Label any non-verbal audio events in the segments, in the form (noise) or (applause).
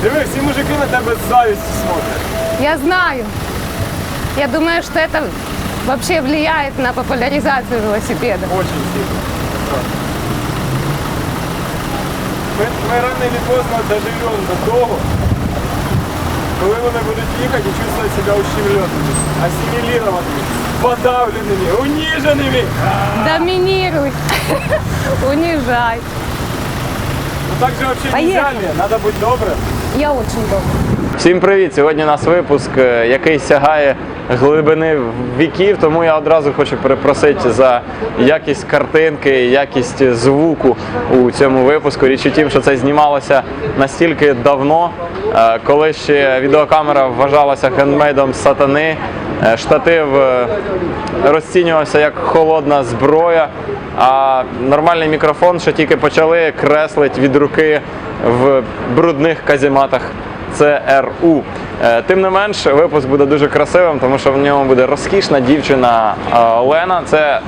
Диви, всі мужики на тебе з завістю смотрять. Я знаю. Я думаю, что это вообще влияет на популяризацию велосипеда. Очень сильно. Ми, ми рано чи поздно доживемо до того, коли вони будуть їхати і чувствувати себе ущемленными, ассимилированными, подавленными, униженными. Доминируй. (laughs) Унижай. Ну так же вообще Поехали. нельзя, надо бути добрим. Я очень добре. Всім привіт! Сьогодні у нас випуск, е, який сягає глибини віків, тому я одразу хочу перепросити за якість картинки, якість звуку у цьому випуску. Річ у тім, що це знімалося настільки давно, е, коли ще відеокамера вважалася хендмейдом сатани. Е, Штатив е, розцінювався як холодна зброя, а нормальний мікрофон, що тільки почали креслить від руки в брудних казематах ЦРУ. Е, Тим не менш, випуск буде дуже красивим, тому що в ньому буде розкішна дівчина Олена. Це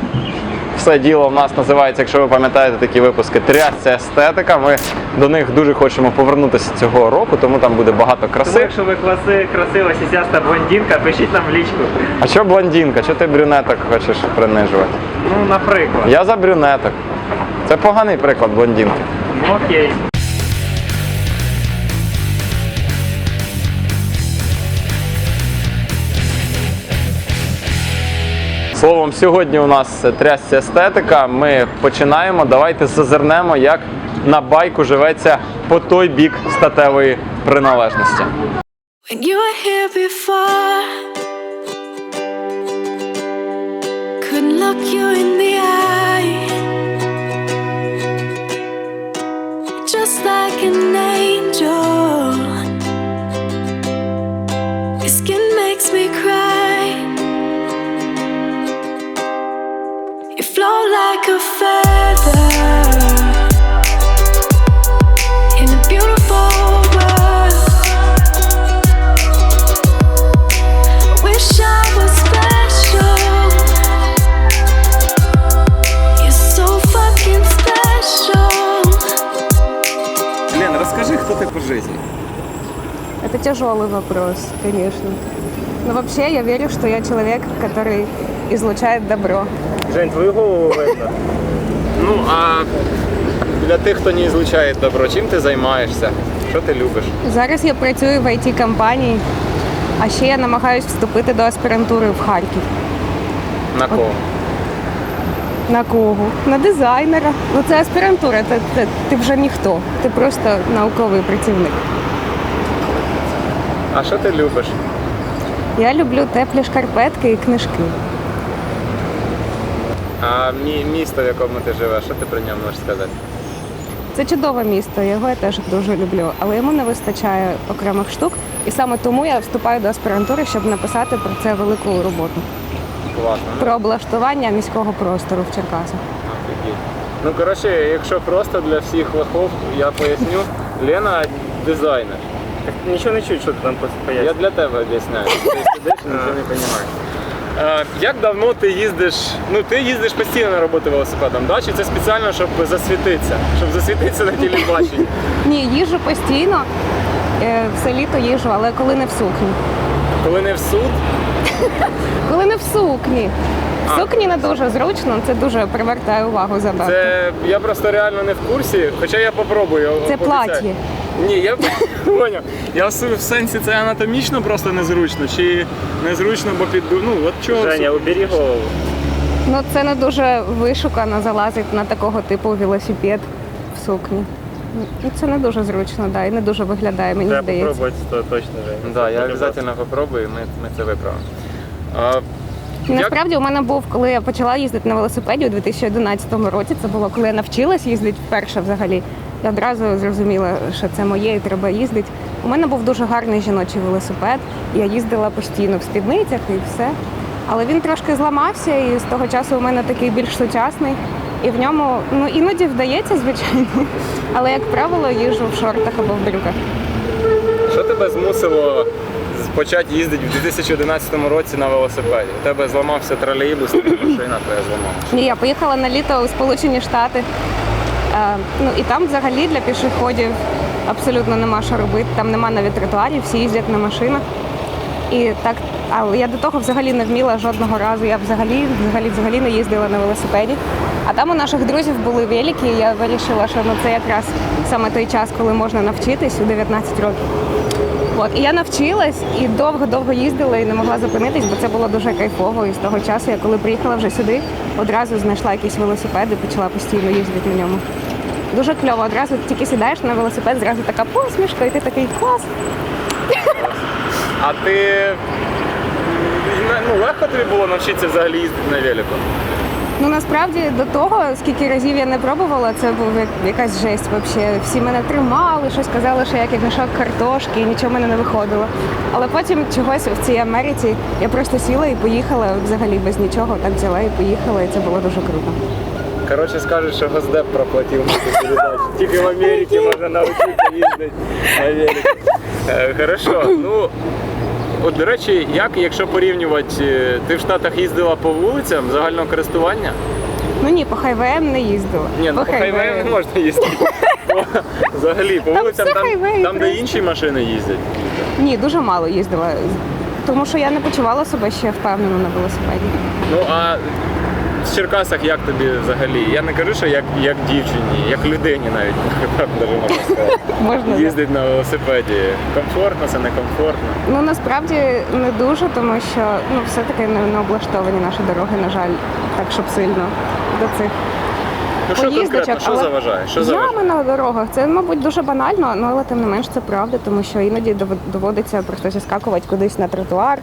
все діло в нас називається, якщо ви пам'ятаєте такі випуски, трясця естетика. Ми до них дуже хочемо повернутися цього року, тому там буде багато Тому краси. якщо ви класи, красива сісяста блондинка, пишіть нам в лічку. А що блондинка? Що ти брюнеток хочеш принижувати? Ну, наприклад. Я за брюнеток. Це поганий приклад блондинки. Ну, окей. Словом, сьогодні у нас трясця естетика. Ми починаємо. Давайте зазирнемо, як на байку живеться по той бік статевої приналежності. When you were here before, couldn't look you in the eye. Just like an angel, your skin makes me cry. Розкажи, хто ти по житті. Это тяжелый вопрос, конечно. Но вообще я верю, что я человек, который излучает добро. Жень, твою голову видно. Ну а для тих, хто не злучає добро, чим ти займаєшся? Що ти любиш? Зараз я працюю в it компанії а ще я намагаюсь вступити до аспірантури в Харків. На кого? На кого? На дизайнера. Ну це аспірантура, це, це, ти вже ніхто. Ти просто науковий працівник. А що ти любиш? Я люблю теплі шкарпетки і книжки. А мі- місто, в якому ти живеш, що ти про ньому можеш сказати? Це чудове місто, його я теж дуже люблю, але йому не вистачає окремих штук. І саме тому я вступаю до аспірантури, щоб написати про це велику роботу. Класно. Ну, Про облаштування міського простору в Черкасах. офігеть. Ну, коротше, якщо просто для всіх лохов, я поясню, Лена дизайнер. Так нічого не чуть, що ти там Я для тебе об'ясняю. Ти сидиш і нічого не (laughs) розумієш. Як давно ти їздиш? Ну ти їздиш постійно на роботу велосипедом, да? Чи це спеціально, щоб засвітитися? Щоб засвітитися на телебаченні? (laughs) Ні, їжу постійно. Е, Все літо їжу, але коли не в сукні. Коли не в суд, (laughs) Коли не в сукні. А. В сукні не дуже зручно, це дуже привертає увагу забавки. це я просто реально не в курсі, хоча я попробую. Це обіцяю. плаття. Ні, я (laughs) поняв. Я в сенсі це анатомічно просто незручно, чи незручно, бо під ну от чого. Женя, убери голову. Ну це не дуже вишукано залазить на такого типу велосипед в сукні. Ну, Це не дуже зручно, да, і не дуже виглядає, мені Треба здається. попробувати, то точно, Женя. Да, я обов'язково попробую, ми, ми це виправимо. А, І Насправді у мене був, коли я почала їздити на велосипеді у 2011 році. Це було коли я навчилась їздити вперше взагалі. Я одразу зрозуміла, що це моє і треба їздити. У мене був дуже гарний жіночий велосипед. Я їздила постійно в спідницях і все. Але він трошки зламався, і з того часу у мене такий більш сучасний. І в ньому ну іноді вдається, звичайно. Але як правило, їжу в шортах або в брюках. Що тебе змусило почати їздити в 2011 році на велосипеді? У тебе зламався тролейбус, машина твоя зламалася. Ні, я поїхала на літо у Сполучені Штати. Е, ну і там взагалі для пішоходів абсолютно нема що робити. Там нема навіть тротуарів, всі їздять на машинах. І так, але я до того взагалі не вміла жодного разу. Я взагалі, взагалі, взагалі не їздила на велосипеді. А там у наших друзів були велики, і я вирішила, що ну це якраз саме той час, коли можна навчитись у 19 років. От і я навчилась і довго-довго їздила і не могла зупинитись, бо це було дуже кайфово. І з того часу, я коли приїхала вже сюди, одразу знайшла якийсь велосипед і почала постійно їздити на ньому. Дуже кльово. Одразу тільки сідаєш на велосипед, зразу така посмішка, і ти такий клас. А ти ну, легко тобі було навчитися взагалі їздити на велику? Ну насправді до того, скільки разів я не пробувала, це був як- якась жесть. Вообще. Всі мене тримали, щось казали, що я як мішок картошки, і нічого в мене не виходило. Але потім чогось в цій Америці я просто сіла і поїхала взагалі без нічого. Так взяла і поїхала, і це було дуже круто. Коротше, скажуть, що Госдеп проплатив на передачу. Тільки в Америці можна навчитися їздити. Е, Хорошо, ну. От, до речі, як, якщо порівнювати, е, ти в Штатах їздила по вулицям загального користування? Ну ні, по хайвеям не їздила. Ні, ну по хайвеям не можна їздити. (laughs) Взагалі, по вулицям, там, там де інші машини їздять. Ні, дуже мало їздила. Тому що я не почувала себе ще впевнено на велосипеді. Ну а в Черкасах як тобі взагалі? Я не кажу, що як, як дівчині, як людині навіть (laughs) так даже можна сказати. Можна Їздить на велосипеді. Комфортно, це не комфортно. Ну насправді не дуже, тому що ну все-таки не, не облаштовані наші дороги, на жаль, так щоб сильно до цих Ну що конкретно, що але заважає? Що заважає? Ями на дорогах. Це, мабуть, дуже банально, ну, але тим не менш це правда, тому що іноді дов- доводиться просто заскакувати кудись на тротуар,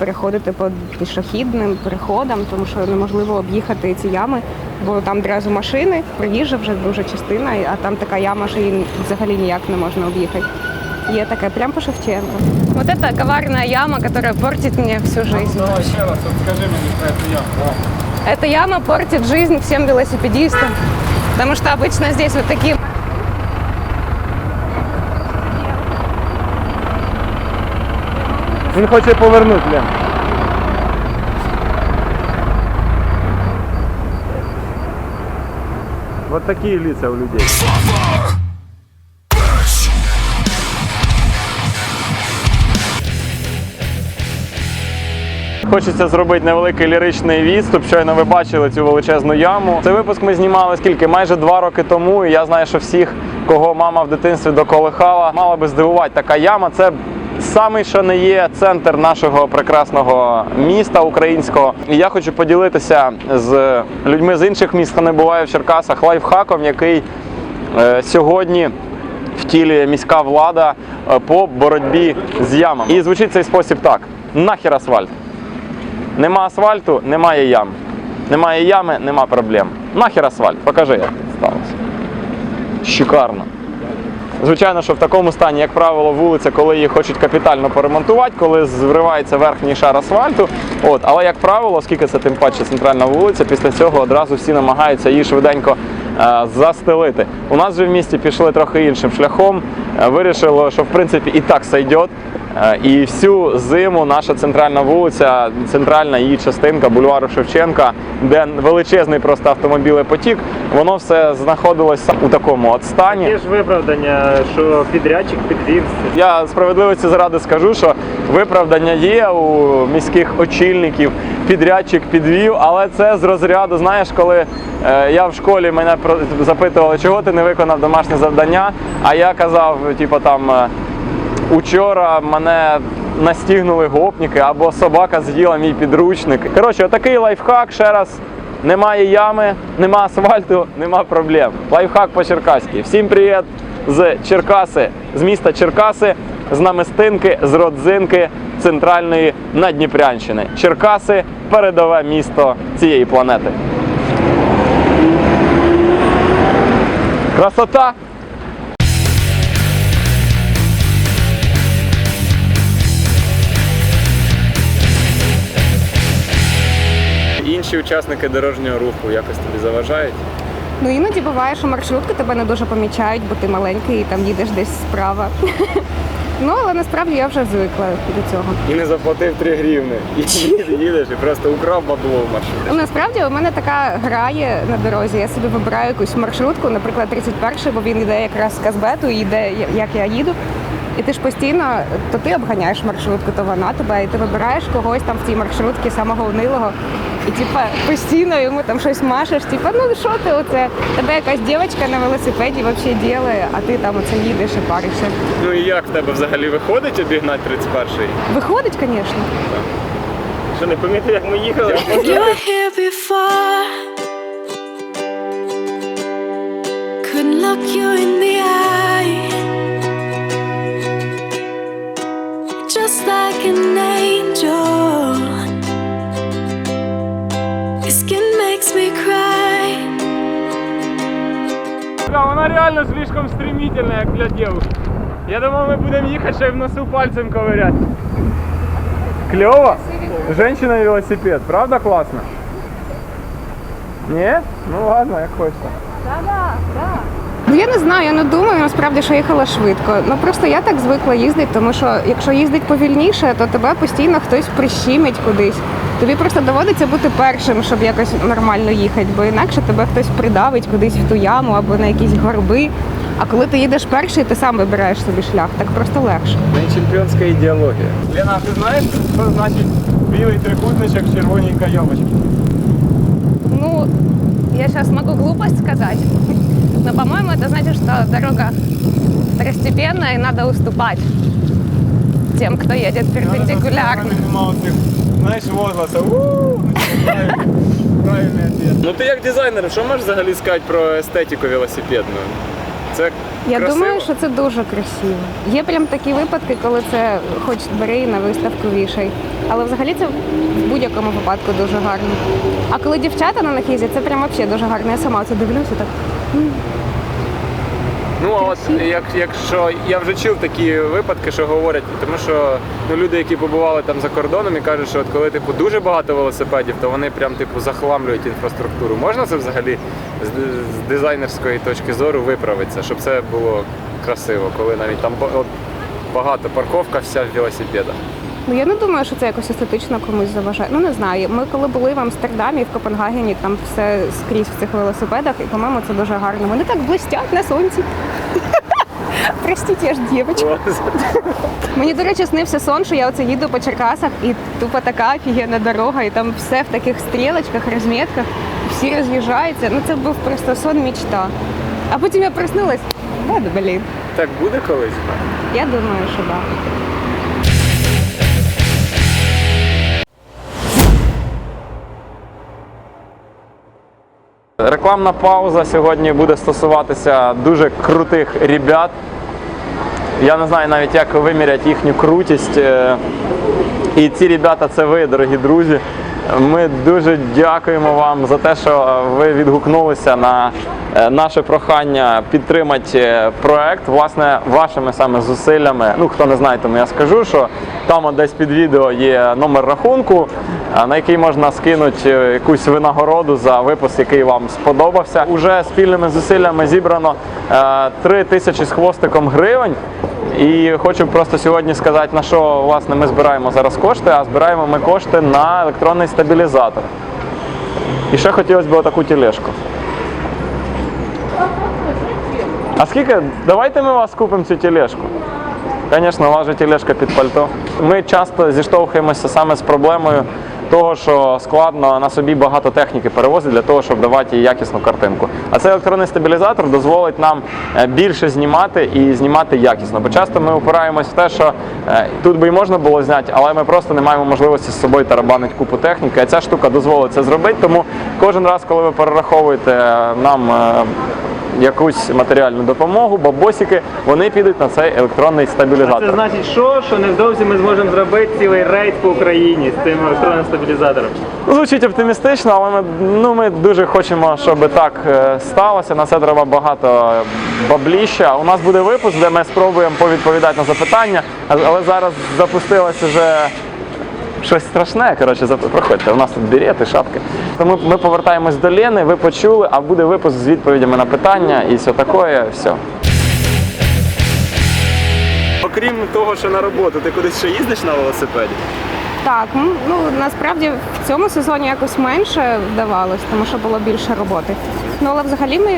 переходити по пішохідним переходам, тому що неможливо об'їхати ці ями, бо там одразу машини, приїжджа вже дуже частина, а там така яма, що її взагалі ніяк не можна об'їхати. Є таке, прям по Шевченку. Вот это коварная яма, которая портит мне всю жизнь. Давай ще раз, от скажи мені про цю яму. Эта яма портит жизнь всем велосипедистам, потому что обычно здесь вот такие Він хоче повернути, Лен. Вот такие лица у людей. Хочеться зробити невеликий ліричний відступ. Щойно ви бачили цю величезну яму. Цей випуск ми знімали скільки? Майже два роки тому. І я знаю, що всіх, кого мама в дитинстві доколихала, мала би здивувати така яма. Це самий, що не є центр нашого прекрасного міста українського. І я хочу поділитися з людьми з інших міст, хто не буває в Черкасах, лайфхаком, який е, сьогодні втілює міська влада е, по боротьбі з ямами. І звучить цей спосіб так: нахер асфальт. Нема асфальту, немає ям. Немає ями, нема проблем. Нахер асфальт, покажи, як сталося. Шикарно. Звичайно, що в такому стані, як правило, вулиця, коли її хочуть капітально поремонтувати, коли зривається верхній шар асфальту. От, але як правило, оскільки це тим паче центральна вулиця, після цього одразу всі намагаються її швиденько е, застелити. У нас же в місті пішли трохи іншим шляхом. Е, вирішили, що в принципі і так сойдет. Е, І всю зиму наша центральна вулиця, центральна її частинка бульвару Шевченка, де величезний просто автомобілевий потік, воно все знаходилось у такому от стані. Є ж виправдання, що підрядчик підвів. Я справедливості заради скажу, що виправдання є у міських очільників, підрядчик підвів, але це з розряду. Знаєш, коли е, я в школі мене запитували, чого ти не виконав домашнє завдання, а я казав, типу там. Учора мене настігнули гопніки або собака з'їла мій підручник. Коротше, отакий лайфхак ще раз. Немає ями, нема асфальту, нема проблем. Лайфхак по-черкаськи. Всім привіт з Черкаси, з міста Черкаси, з намистинки, з родзинки центральної Надніпрянщини. Черкаси передове місто цієї планети. Красота! Інші учасники дорожнього руху якось тобі заважають. Ну іноді буває, що маршрутки тебе не дуже помічають, бо ти маленький і там їдеш десь справа. (laughs) Ну, але насправді я вже звикла до цього. І не заплатив 3 гривни. І їдеш, і просто украв бабло в маршруті. Ну, Насправді у мене така гра є на дорозі. Я собі вибираю якусь маршрутку, наприклад, 31-й, бо він йде якраз з Казбету і йде, як я їду. І ти ж постійно, то ти обганяєш маршрутку, то вона тебе, і ти вибираєш когось там в цій маршрутці, самого унилого. І типа постійно йому там щось машеш, типа, ну що ти оце? Тебе якась дівчинка на велосипеді взагалі ділає, а ти там оце їдеш і паришся. Ну і як в тебе взагалі виходить обігнати 31-й? Виходить, звісно. Що не помітив, як ми їхали? Couldn't look you in the реально слишком стремительно, як для девушки. Я думав, ми будемо їхати, ще й в носу пальцем ковырять. Клево? Женщина і велосипед, правда класно? Ні? Ну ладно, як хочете. Ну я не знаю, я не думаю насправді, що їхала швидко. Ну просто я так звикла їздити, тому що якщо їздить повільніше, то тебе постійно хтось прищимить кудись. Тобі просто доводиться бути першим, щоб якось нормально їхати, бо інакше тебе хтось придавить кудись в ту яму або на якісь горби. А коли ти їдеш перший, ти сам вибираєш собі шлях, так просто легше. Не чемпіонська ідеологія. Лена, ти знаєш, що значить білий трикутничок в червоній кайомочці? Ну, я сейчас могу глупость сказать, но, по-моему, это значит, что дорога второстепенная и надо уступать тем, кто едет перпендикулярно. Знаєш, возгласа. Правильний ответ. Ну ти як дизайнер, що можеш взагалі сказати про естетику велосипедну? Це Я красиво? думаю, що це дуже красиво. Є прям такі випадки, коли це хоч бери і на виставку вішай. Але взагалі це в будь-якому випадку дуже гарно. А коли дівчата на них їздять, це прям взагалі дуже гарно. Я сама це дивлюся так. Ну а от як, якщо я вже чув такі випадки, що говорять, тому що ну, люди, які побували там за кордоном і кажуть, що от коли типу дуже багато велосипедів, то вони прям типу захламлюють інфраструктуру. Можна це взагалі з, з дизайнерської точки зору виправитися, щоб це було красиво, коли навіть там от, багато парковка вся в велосипедах. Ну я не думаю, що це якось естетично комусь заважає. Ну не знаю. Ми коли були в Амстердамі, в Копенгагені, там все скрізь в цих велосипедах, і по-моєму це дуже гарно. Вони так блистять на сонці. (laughs) Простіть, я ж дівчинка. Мені, до речі, снився сон, що я оце їду по Черкасах і тупо така офігенна дорога, і там все в таких стрілочках, розмітках, всі роз'їжджаються. Ну це був просто сон мічта. А потім я проснулась. Да, блін. Так буде колись? Я думаю, що так. Рекламна пауза сьогодні буде стосуватися дуже крутих ребят. Я не знаю навіть, як виміряти їхню крутість. Е, І ці ребята це ви, дорогі друзі. Ми дуже дякуємо вам за те, що ви відгукнулися на е, наше прохання підтримати е, проект. Власне, вашими саме зусиллями. Ну, хто не знає, тому я скажу, що там десь під відео є номер рахунку, е, на який можна скинути е, якусь винагороду за випуск, який вам сподобався. Уже спільними зусиллями зібрано 3 тисячі з хвостиком гривень. І хочу просто сьогодні сказати, на що власне ми збираємо зараз кошти, а збираємо ми кошти на електронний стабілізатор. І ще хотілося б таку тележку. А скільки? Давайте ми вас купимо цю тележку. Звісно, у вас же тележка під пальто. Ми часто зіштовхуємося саме з проблемою того, що складно на собі багато техніки перевозити для того, щоб давати їй якісну картинку. А цей електронний стабілізатор дозволить нам е, більше знімати і знімати якісно. Бо часто ми опираємось в те, що е, тут би і можна було зняти, але ми просто не маємо можливості з собою тарабанити купу техніки. А ця штука дозволить це зробити. Тому кожен раз, коли ви перераховуєте е, нам. Якусь матеріальну допомогу, бабосики, вони підуть на цей електронний стабілізатор. Це значить, що, що невдовзі ми зможемо зробити цілий рейд по Україні з цим електронним стабілізатором. Звучить оптимістично, але ми, ну, ми дуже хочемо, щоб так е, сталося. На це треба багато бабліща. У нас буде випуск, де ми спробуємо повідповідати на запитання, а- але зараз запустилось вже щось страшне. Коротше, проходьте. У нас тут берети, шапки. Тому ми повертаємось до Лени, ви почули, а буде випуск з відповідями на питання і все таке. Все. окрім того, що на роботу, ти кудись ще їздиш на велосипеді? Так, ну насправді в цьому сезоні якось менше вдавалось, тому що було більше роботи. Ну але взагалі ми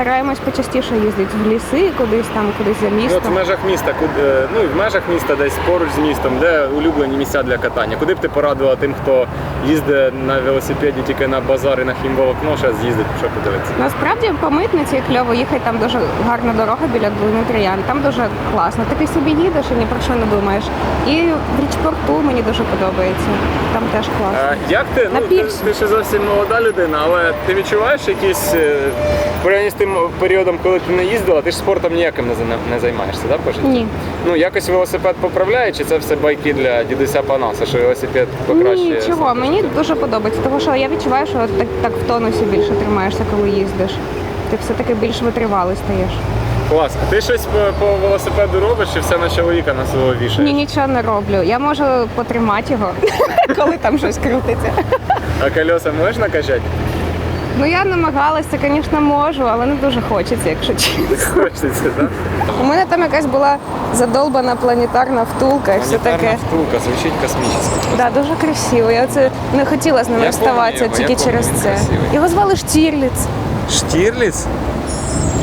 стараємось почастіше їздити в ліси, кудись там, кудись за Ну, от в межах міста, куди, ну і в межах міста, десь поруч з містом, де улюблені місця для катання. Куди б ти порадувала тим, хто їздить на велосипеді тільки на базар і на хімволокно, ще з'їздить, що подивитися? Насправді по митниці кльово їхати, там дуже гарна дорога біля Долини Троян. Там дуже класно. Ти собі їдеш і ні про що не думаєш. І в річпорту мені дуже подобається. Там теж класно. А, як ти, ну, ти, ти ще зовсім молода людина, але ти відчуваєш якісь е, порівняно з тим періодом, коли ти не їздила, ти ж спортом ніяким не, займаєшся, так, по житті? Ні. Ну, якось велосипед поправляє, чи це все байки для дідуся Панаса, що велосипед покращує? Ні, чого, мені дуже подобається, тому що я відчуваю, що так, так в тонусі більше тримаєшся, коли їздиш. Ти все-таки більш витривалий стаєш. Клас. А ти щось по, по велосипеду робиш, чи все на чоловіка на свого вішаєш? Ні, нічого не роблю. Я можу потримати його, (laughs) коли там щось крутиться. А колеса можеш накачати? Ну я намагалася, звісно, можу, але не дуже хочеться, якщо чесно. Хочеться, так? У мене там якась була задолбана планетарна втулка і все таке. втулка, звучить космічно. Да, дуже красиво. Я це не хотіла з ними Я вставатися помню його, тільки я через це. красивий. Його звали Штірліц, Штірліц?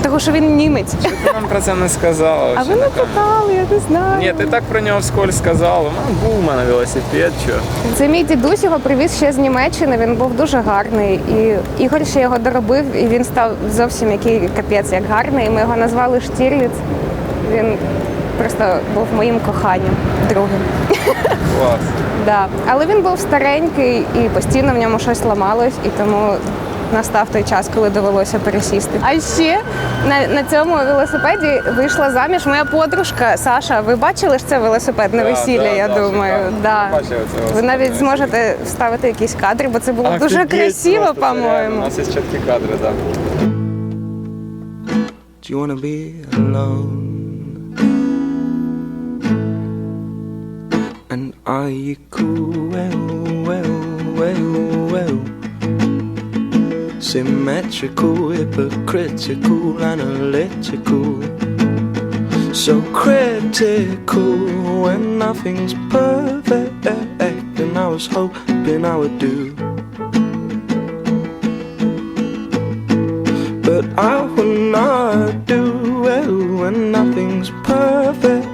Тому що він німець. Ти нам про це не сказала. А ви не питали, я не знаю. Ні, ти так про нього вскользь сказала. Ну, був у мене велосипед, що. Це мій дідусь його привіз ще з Німеччини. Він був дуже гарний. І Ігор ще його доробив, і він став зовсім який капець як гарний. І ми його назвали Штірліц. Він просто був моїм коханням, другим. Клас. (laughs) Да. Але він був старенький і постійно в ньому щось ламалось, і тому настав той час, коли довелося пересісти. А ще на, на цьому велосипеді вийшла заміж моя подружка Саша. Ви бачили ж це велосипедне Да, весілля, да, я да, думаю. шикарно. Да. Це Ви навіть зможете вставити якісь кадри, бо це було дуже красиво, реально. У нас є чіткі кадри, так. Do you wanna be alone? And are you cool? Well, well, well, well. Symmetrical, hypocritical, analytical. So critical when nothing's perfect. And I was hoping I would do. But I will not do well when nothing's perfect.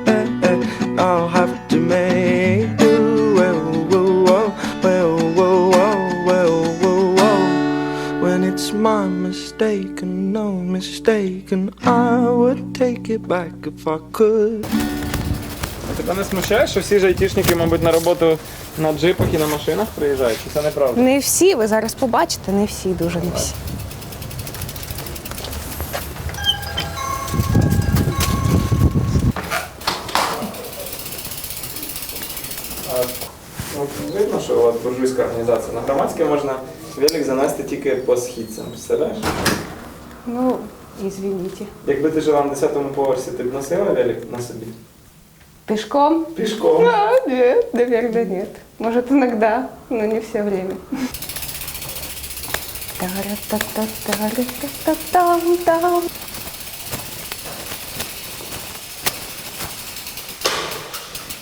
And I would take it back if I could. А тебе не смущає, що всі ж айтішники, мабуть, на роботу на джипах і на машинах приїжджають? Чи це неправда? Не всі, ви зараз побачите, не всі, дуже не всі. Видно, що у вас буржуйська організація. На громадське можна велик занести тільки по східцям, представляєш? Ну, извините. Якби ти жила на 10-му поверсі, ти б носила велик на собі? Пешком? Пішком. А, нет, наверное, нет. Может, иногда, но не все время. Та-ра-та-та-та-ра-та-та-там-там.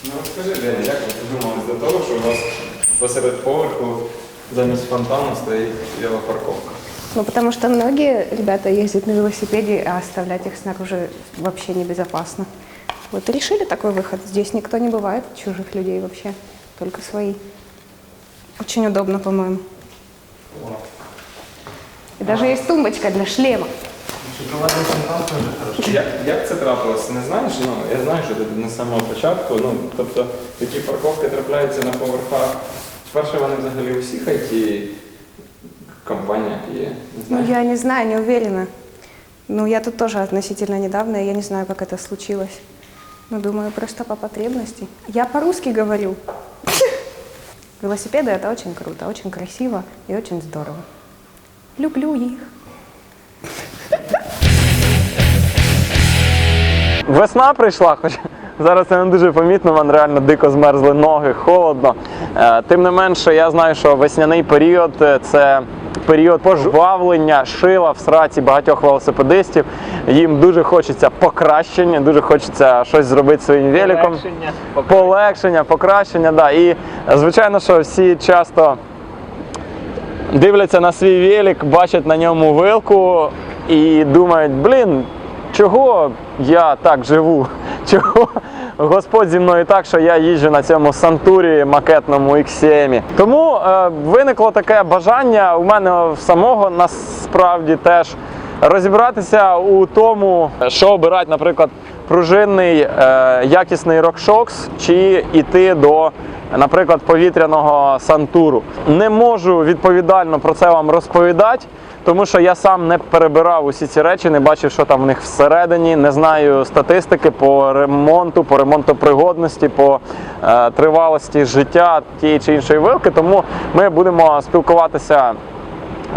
Ну розкажи, Женя, як ви додумались до того, що у вас посеред поверху замість фонтану стоїть велопарковка? Ну, потому что многие ребята ездят на велосипеде, а оставлять их снаружи вообще небезопасно. Вот и решили такой выход. Здесь никто не бывает, чужих людей вообще, только свои. Очень удобно, по-моему. И даже есть тумбочка для шлема. Як, як це трапилось? Не знаєш? Ну, я знаю, що ти не з самого початку. Ну, тобто такі парковки трапляються на поверхах. Перше, вони взагалі у всіх it компаніях є. Не Ну, знаю. я не знаю, не уверена. Ну, я тут тоже относительно недавно, и я не знаю, как это случилось. Ну, думаю, просто по потребности. Я по-русски говорю. (laughs) Велосипеды это очень круто, очень красиво и очень здорово. Люблю их. (laughs) Весна прийшла, хоч, Зараз це не дуже помітно, в мене реально дико змерзли ноги, холодно. Е, Тим не менше, я знаю, що весняний період е, це період пожвавлення шила в сраці багатьох велосипедистів. Їм дуже хочеться покращення, дуже хочеться щось зробити своїм великом. Полегшення, Полегшення, покращення, да. І звичайно, що всі часто дивляться на свій велик, бачать на ньому вилку і думають, блін, чого я так живу? (laughs) Чого Господь зі мною так, що я їжджу на цьому сантурі макетному X7. Тому е, виникло таке бажання у мене самого насправді теж розібратися у тому, що обирати, наприклад, пружинний е, якісний рокшокс чи йти до, наприклад, повітряного сантуру. Не можу відповідально про це вам розповідати. Тому що я сам не перебирав усі ці речі, не бачив, що там в них всередині, не знаю статистики по ремонту, по ремонтопригодності, по е, тривалості життя тієї чи іншої вилки. Тому ми будемо спілкуватися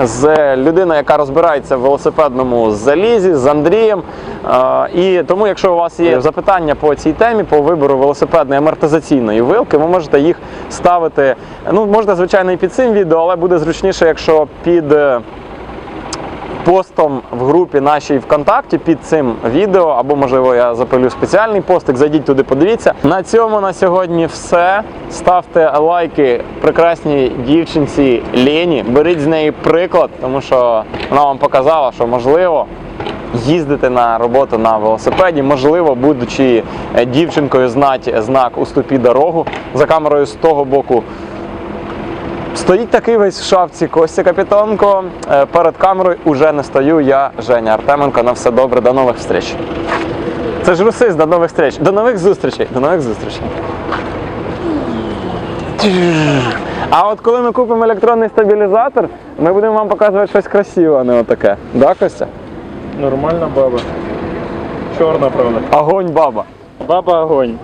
з людиною, яка розбирається в велосипедному залізі, з Андрієм. Е, І тому, якщо у вас є запитання по цій темі, по вибору велосипедної амортизаційної вилки, ви можете їх ставити. Ну, можете, звичайно, і під цим відео, але буде зручніше, якщо під. Постом в групі нашій ВКонтакті під цим відео, або можливо я запилю спеціальний постик. Зайдіть туди, подивіться. На цьому на сьогодні все. Ставте лайки прекрасній дівчинці Лені. Беріть з неї приклад, тому що вона вам показала, що можливо їздити на роботу на велосипеді, можливо, будучи е, дівчинкою, знати знак «Уступі дорогу за камерою з того боку. Стоїть такий весь в шапці Костя Капітонко. Е, Перед камерою уже не стою. Я Женя Артеменко. На все добре, до нових встреч. Це ж русист, до нових встреч. До нових зустрічей. До нових зустрічей. А от коли ми купимо електронний стабілізатор, ми будемо вам показувати щось красиве, а не отаке. Да, Костя? Нормальна баба. Чорна, правда. Огонь баба. Баба огонь.